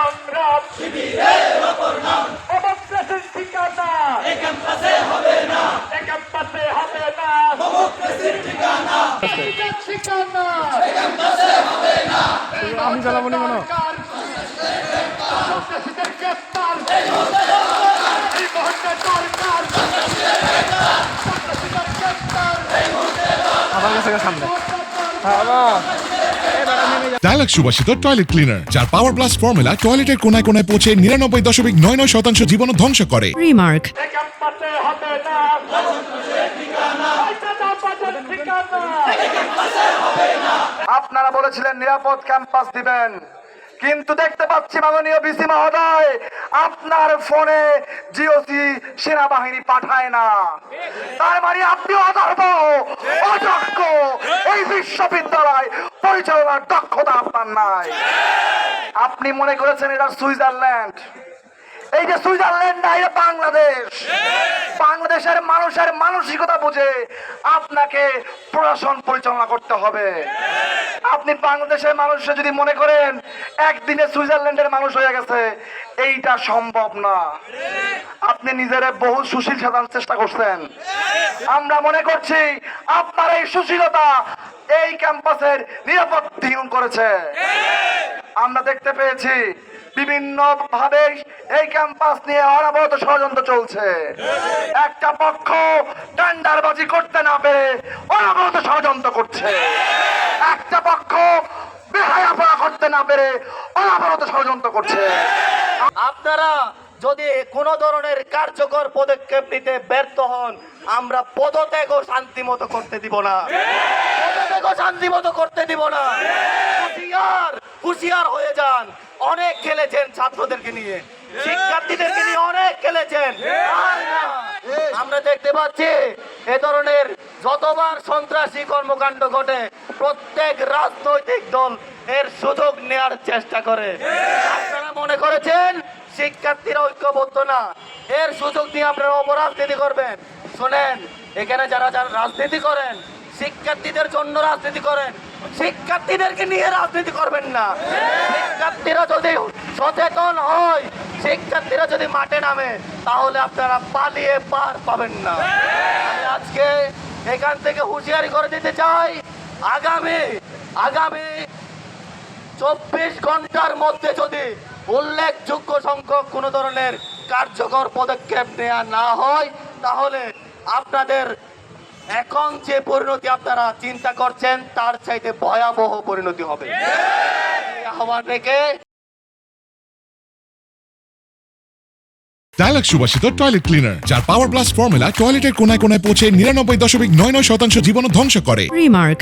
নাম রাম শিবিরের অপর নাম। ডেমোক্রেসির ঠিকানা। এ ক্যাম্পাসে হবে না। এ ক্যাম্পাসে হবে না। ডেমোক্রেসির ঠিকানা ঠিকানা। এ ক্যাম্পাসে হবে না আমি জ্বালাবো না মনে আমার কাছে সামনে। হ্যাঁ ডায়ালগ সুবাসিত টয়লেট ক্লিনার যার পাওয়ার প্লাস ফর্মুলা টয়লেটের কোনায় কোনায় পৌঁছে নিরানব্বই দশমিক নয় নয় শতাংশ জীবন ধ্বংস করে Remark. আপনারা বলেছিলেন নিরাপদ ক্যাম্পাস দিবেন কিন্তু দেখতে পাচ্ছি মাননীয় বিসি মহোদয়, আপনার ফোনে জিওসি সেনাবাহিনী পাঠায় না। তার মানে আপনি অদর্ভ অদক্ষ এই বিশ্ববিদ্যালয় পরিচালনার দক্ষতা আপনার নাই। আপনি মনে করেছেন এটা সুইজারল্যান্ড? এই যে সুইজারল্যান্ড না, এটা বাংলাদেশ। বাংলাদেশের মানুষের মানসিকতা বুঝে আপনাকে প্রশাসন পরিচালনা করতে হবে। আপনি বাংলাদেশের মানুষে যদি মনে করেন, একদিনে সুইজারল্যান্ডের মানুষ হয়ে গেছে, এইটা সম্ভব না। আপনি নিজের বহু সুশীল সাজানোর চেষ্টা করছেন। আমরা মনে করছি আপনার এই সুশীলতা এই ক্যাম্পাসের নিরাপত্তাহীন করেছে। আমরা দেখতে পেয়েছি বিভিন্ন ভাবে এই ক্যাম্পাস নিয়ে অনবরত ষড়যন্ত্র চলছে। একটা পক্ষ টেন্ডারবাজি করতে না পেরে অনবরত ষড়যন্ত্র করছে। একটা পক্ষ বেহায়াপনা করতে না পেরে অনবরত ষড়যন্ত্র করছে। আপনারা যদি কোনো ধরনের কার্যকর পদক্ষেপ নিতে ব্যর্থ হন আমরা পদত্যাগও শান্তি মতো করতে দিব না। পদত্যাগও শান্তি মতো করতে দিব না। হুঁশিয়ার হয়ে যান। অনেক খেলেছেন ছাত্রদেরকে নিয়ে। শিক্ষার্থীদেরকে নিয়ে অনেক খেলেছেন। আমরা দেখতে পাচ্ছি, এ ধরনের যতবার সন্ত্রাসী কর্মকাণ্ড ঘটে, প্রত্যেক রাজনৈতিক দল এর সুযোগ নেয়ার চেষ্টা করে। আপনারা মনে করেছেন, শিক্ষার্থীরা ঐক্যবদ্ধ না? এর সুযোগ নিয়ে আপনারা অপরাজনীতি করবেন। শোনেন, এখানে যারা যারা রাজনীতি করেন, শিক্ষার্থীদের জন্য রাজনীতি করেন শিক্ষার্থীদেরকে নিয়ে রাজনীতি করবেন না। শিক্ষার্থীরা যদি সচেতন হয়, শিক্ষার্থীরা যদি মাঠে নামে, তাহলে আপনারা পালিয়ে পার পাবেন না। আজকে এখান থেকে হুঁশিয়ারি করে দিতে চাই, আগামী আগামী চব্বিশ ঘণ্টার মধ্যে যদি উল্লেখযোগ্য সংখ্যক কোনো ধরনের কার্যকর পদক্ষেপ নেওয়া না হয়, তাহলে আপনাদের এখন যে পরিণতি আপনারা চিন্তা করছেন তার চাইতে ভয়াবহ পরিণতি হবে আহ্বান রেখে ডায়ালগ সুবাসিত টয়লেট ক্লিনার যার পাওয়ার প্লাস ফর্মুলা টয়লেটের কোনায় কোনায় পৌঁছে নিরানব্বই দশমিক নয় নয় শতাংশ জীবন ধ্বংস করে Remark.